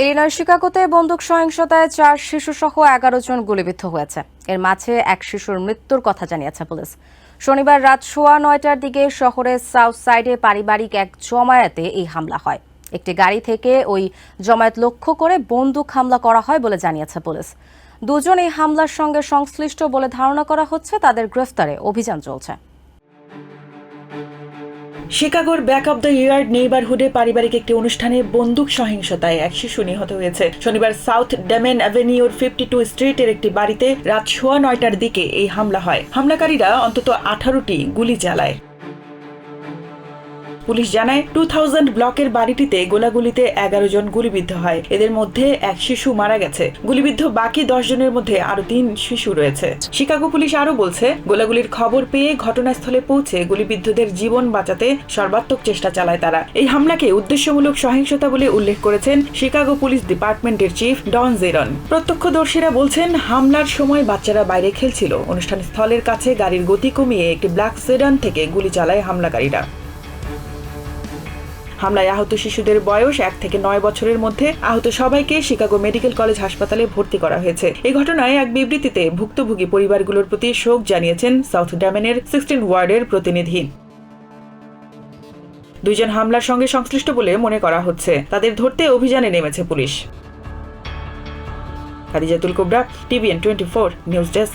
Illinois শিকাগোতে বন্দুক সহিংসতায় চার শিশুসহ এগারো জন গুলিবিদ্ধ হয়েছে। এর মাঝে এক শিশুর মৃত্যুর কথা জানিয়েছে পুলিশ। শনিবার রাত সোয়া নয়টার দিকে শহরের সাউথ সাইডে পারিবারিক এক জমায়েতে এই হামলা হয়। একটি গাড়ি থেকে ওই জমায়েত লক্ষ্য করে বন্দুক হামলা করা হয় বলে জানিয়েছে পুলিশ। দুজন এই হামলার সঙ্গে সংশ্লিষ্ট বলে ধারণা করা হচ্ছে, তাদের গ্রেফতারে অভিযান চলছে। শিকাগোর ব্যাক অব দ্য ইয়ার্ড নেইবারহুডে পারিবারিক একটি অনুষ্ঠানে বন্দুক সহিংসতায় এক শিশু নিহত হয়েছে। শনিবার সাউথ ডেমেন অ্যাভিনিউর ফিফটি টু স্ট্রিটের একটি বাড়িতে রাত সোয়া নয়টার দিকে এই হামলা হয়। হামলাকারীরা অন্তত আঠারোটি গুলি চালায়। পুলিশ জানায় টু থাউজেন্ড ব্লকের বাড়িটিতে গোলাগুলিতে এগারো জন গুলিবিদ্ধ হয়। এদের মধ্যে এক শিশু মারা গেছে। গুলিবিদ্ধ বাকি দশ জনের মধ্যে আরও তিন শিশু রয়েছে। শিকাগো পুলিশ আরও বলছে, গোলাগুলির খবর পেয়ে ঘটনাস্থলে পৌঁছে গুলিবিদ্ধদের জীবন বাঁচাতে সর্বাত্মক চেষ্টা চালায় তারা। এই হামলাকে উদ্দেশ্যমূলক সহিংসতা বলে উল্লেখ করেছেন শিকাগো পুলিশ ডিপার্টমেন্টের চিফ ডন জেরন। প্রত্যক্ষদর্শীরা বলছেন, হামলার সময় বাচ্চারা বাইরে খেলছিল। অনুষ্ঠান স্থলের কাছে গাড়ির গতি কমিয়ে একটি ব্ল্যাক সেডান থেকে গুলি চালায় হামলাকারীরা। হামলায় আহত শিশুদের বয়স এক থেকে নয় বছরের মধ্যে আহত সবাইকে শিকাগো মেডিকেল কলেজ হাসপাতালে ভর্তি করা হয়েছে। এই ঘটনায় এক বিবৃতিতে ভুক্তভোগী পরিবারগুলোর প্রতি শোক জানিয়েছেন সাউথ ড্যামেনের সিক্সটিন ওয়ার্ডের প্রতিনিধি। দুইজন হামলার সঙ্গে সংশ্লিষ্ট বলে মনে করা হচ্ছে। তাদের ধরতে অভিযানে নেমেছে police. Khadijatul Kobra, TVN twenty four news desk.